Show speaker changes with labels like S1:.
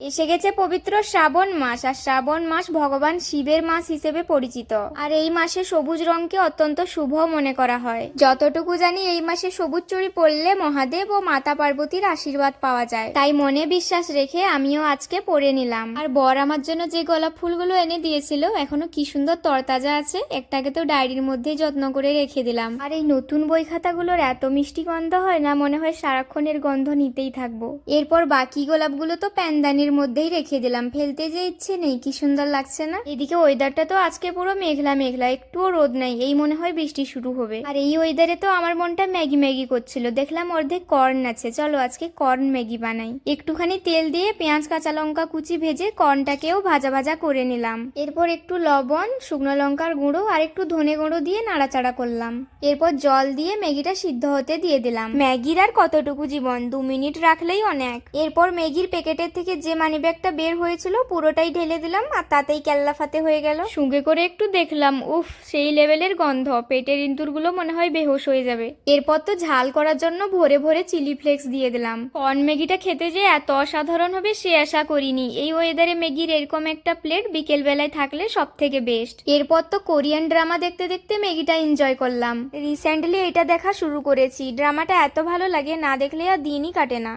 S1: এসে গেছে পবিত্র শ্রাবণ মাস, আর শ্রাবণ মাস ভগবান শিবের মাস হিসেবে পরিচিত। আর এই মাসে সবুজ রঙকে অত্যন্ত শুভ মনে করা হয়। যতটুকু জানি এই মাসে সবুজ চুড়ি পরলে মহাদেব ও মাতা পার্বতীর আশীর্বাদ পাওয়া যায়। তাই মনে বিশ্বাস রেখে আমিও আজকে পরে নিলাম। আর বর আমার জন্য যে গোলাপ ফুলগুলো এনে দিয়েছিল, এখনও কি সুন্দর তরতাজা আছে, একটাকে তো ডায়েরির মধ্যেই যত্ন করে রেখে দিলাম। আর এই নতুন বই খাতাগুলোর এত মিষ্টি গন্ধ হয় না, মনে হয় সারাক্ষণের গন্ধ নিতেই থাকব। এরপর বাকি গোলাপগুলো তো প্যান্দানির মধ্যেই রেখে দিলাম। ফেলতে যে ইচ্ছে নেই, কি সুন্দর লাগছে না? এদিকে ওয়েদারটা তো আজকে পুরো মেঘলা মেঘলা। একটুও রোদ নাই, এই মনে হয় বৃষ্টি শুরু হবে। আর এই ওয়েদারে তো আমার মনটা ম্যাগি ম্যাগি করছিল। দেখলাম অর্ধেক কর্ন আছে। চলো আজকে কর্ন ম্যাগি বানাই। একটুখানি তেল দিয়ে পেঁয়াজ, কাঁচা লঙ্কা কুচি ভেজে কর্নটাকেও ভাজা ভাজা করে নিলাম। এরপর একটু লবণ, শুকনো লঙ্কার গুঁড়ো আর একটু ধনে গুঁড়ো দিয়ে নাড়াচাড়া করলাম। এরপর জল দিয়ে ম্যাগিটা সিদ্ধ হতে দিয়ে দিলাম। ম্যাগির আর কতটুকু জীবন? দু মিনিট রাখলেই অনেক। এরপর ম্যাগির প্যাকেটের থেকে যে মানি ব্যাগটা বের হয়েছিল, পুরোটাই ঢেলে দিলাম আর তাতেই কেল্লা ফাতে হয়ে গেল। সঙ্গে করে একটু দেখলাম, উফ, সেই লেভেলের গন্ধ, পেটের ইন্দুরগুলো মনে হয় বেহুশ হয়ে যাবে। এরপর তো ঝাল করার জন্য ভরে ভরে চিলি ফ্লেক্স দিয়ে দিলাম। কর্ন ম্যাগিটা খেতে যে এত অসাধারণ হবে সে আশা করিনি। এই ওয়েদারে ম্যাগির এরকম একটা প্লেট বিকেল বেলায় থাকলে সব থেকে বেস্ট এরপর তো কোরিয়ান ড্রামা দেখতে দেখতে ম্যাগিটা এনজয় করলাম। রিসেন্টলি এটা দেখা শুরু করেছি। ড্রামাটা এত ভালো লাগে, না দেখলে আর দিনই কাটে না।